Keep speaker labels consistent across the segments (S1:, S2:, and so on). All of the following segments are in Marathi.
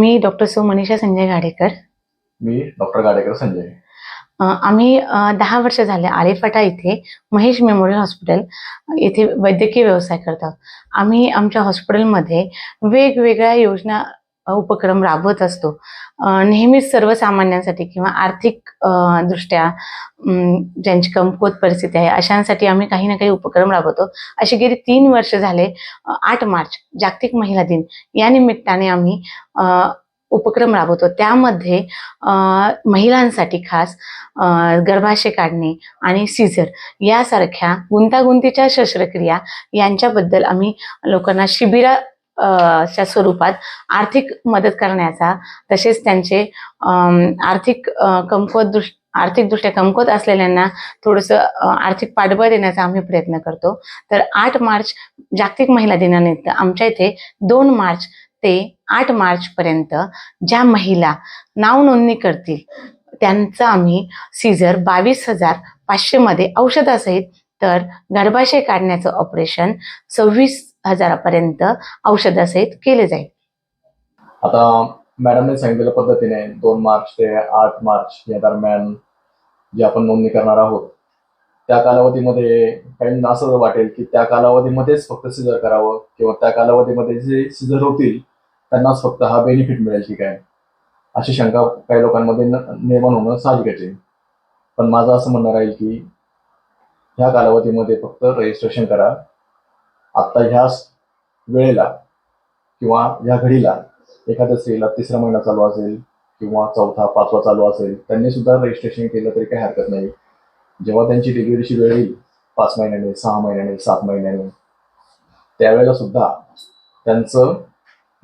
S1: मी डॉक्टर सौ मनीषा संजय गाडेकर.
S2: मी डॉक्टर गाडेकर संजय.
S1: आम्ही दहा वर्ष झाले आळेफाटा इथे महेश मेमोरियल हॉस्पिटल येथे वैद्यकीय व्यवसाय करतो. आम्ही आमच्या हॉस्पिटलमध्ये वेगवेगळ्या योजना उपक्रम राबवत असतो. नेहमीच सर्वसामान्यांसाठी किंवा आर्थिक दृष्ट्या ज्यांची कमकुवत परिस्थिती आहे अशांसाठी आम्ही काही ना काही उपक्रम राबवतो. अशी गेली तीन वर्ष झाले आठ मार्च जागतिक महिला दिन या निमित्ताने आम्ही उपक्रम राबवतो. त्यामध्ये महिलांसाठी खास गर्भाशय काढणे आणि सीझर यासारख्या गुंतागुंतीच्या शस्त्रक्रिया यांच्याबद्दल आम्ही लोकांना शिबिरा च्या स्वरूपात आर्थिक मदत करण्याचा तसेच त्यांचे आर्थिक कमकुवत दृष्ट आर्थिकदृष्ट्या कमकुवत असलेल्यांना थोडंसं आर्थिक पाठबळ देण्याचा आम्ही प्रयत्न करतो. तर आठ मार्च जागतिक महिला दिनानिमित्त आमच्या इथे दोन मार्च ते आठ मार्च पर्यंत ज्या महिला नाव नोंदणी करतील त्यांचं आम्ही सीझर बावीस हजार पाचशे मध्ये औषधासहित तर गर्भाशय काढण्याचं ऑपरेशन सव्वीस हजारापर्यंत औषधासहित केले जाईल.
S2: आता मॅडमने सांगितलेल्या पद्धतीने दोन मार्च ते आठ मार्च या दरम्यान जी आपण नोंदणी करणार आहोत त्या कालावधीमध्ये काही असं वाटेल की त्या कालावधीमध्येच फक्त सिजर करावं किंवा त्या कालावधीमध्ये जे सिजर होतील त्यांनाच फक्त हा बेनिफिट मिळेल की काय अशी शंका काही लोकांमध्ये न- निर्माण होणं साहजिकच आहे पण माझं असं म्हणणं राहील की ह्या कालावधीमध्ये फक्त रजिस्ट्रेशन करा. आत्ता ह्या वेळेला किंवा ह्या घडीला एखाद्या स्त्रीला तिसरा महिना चालू असेल किंवा चौथा पाचवा चालू असेल त्यांनी सुद्धा रजिस्ट्रेशन केलं तरी काही हरकत नाही. जेव्हा त्यांची डिलिव्हरीची वेळ येईल पाच महिन्याने सहा महिन्याने सात महिन्याने त्यावेळेला सुद्धा त्यांचं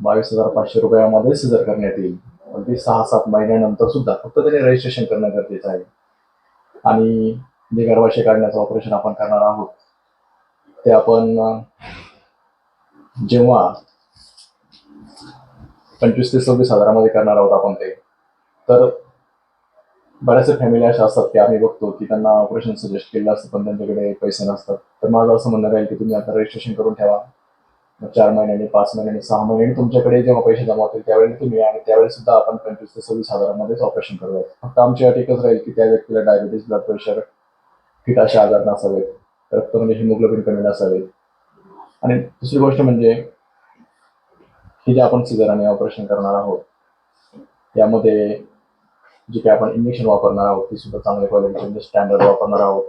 S2: बावीस हजार पाचशे रुपयामध्ये सिजर करण्यात येईल. अगदी सहा सात महिन्यानंतर सुद्धा फक्त त्यांनी रजिस्ट्रेशन करणं गरजेचं आहे. आणि जे गर्भाशय काढण्याचं ऑपरेशन आपण करणार आहोत. ते आपण जेव्हा पंचवीस ते सव्वीस हजारामध्ये करणार आहोत आपण ते तर बऱ्याचशा फॅमिली अशा असतात की आम्ही बघतो की त्यांना ऑपरेशन सजेस्ट केलं असतं पण त्यांच्याकडे पैसे नसतात. तर माझं असं म्हणणं राहील की तुम्ही आता रजिस्ट्रेशन करून ठेवा. चार महिन्याने पाच महिन्याने सहा महिन्यांनी तुमच्याकडे जेव्हा पैसे जमा होतील त्यावेळी तुम्ही आणि त्यावेळी सुद्धा आपण पंचवीस ते सव्वीस हजारामध्येच ऑपरेशन करूयात. फक्त आमची अट एकच राहील की त्या व्यक्तीला डायबिटीज ब्लड प्रेशर किट असे आजार नसावेत. रक्त म्हणजे हिमोग्लोबिन कमी असावेत आणि दुसरी गोष्ट म्हणजे हे जे आपण सिजराने ऑपरेशन करणार आहोत यामध्ये जे काही आपण इंजेक्शन वापरणार आहोत ती सुद्धा चांगल्या क्वालिटीचे म्हणजे स्टँडर्ड वापरणार आहोत.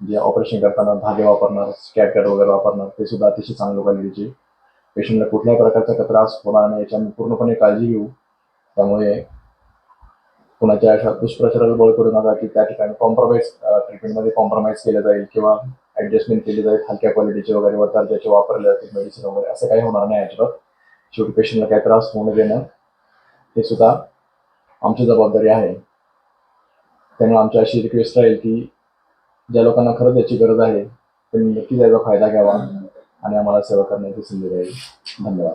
S2: जे ऑपरेशन करताना धागे वापरणार स्कॅटकट वगैरे वापरणार ते सुद्धा अतिशय चांगल्या क्वालिटीचे पेशंटला कुठल्याही प्रकारचा त्रास होणार नाही याची आम्ही पूर्णपणे काळजी घेऊ. त्यामुळे कुणाच्या अशा दुष्प्रचाराला बळ पडू नका की त्या ठिकाणी कॉम्प्रोमाइज ट्रीटमेंटमध्ये कॉम्प्रोमाइज केलं जाईल किंवा ऍडजस्टमेंट केली जाईल हलक्या क्वालिटीचे वगैरे वरतात ज्याचे वापरले जातील मेडिसिन वगैरे असं काही होणार नाही अजिबात. शेवटी पेशंटला काही त्रास होऊ नये देणं हे सुद्धा आमची जबाबदारी आहे. त्यामुळे आमची अशी रिक्वेस्ट राहील की ज्या लोकांना खरंच याची गरज आहे त्यांनी नक्कीच याचा फायदा घ्यावा आणि आम्हाला सेवा करण्याची संधी राहील धन्यवाद.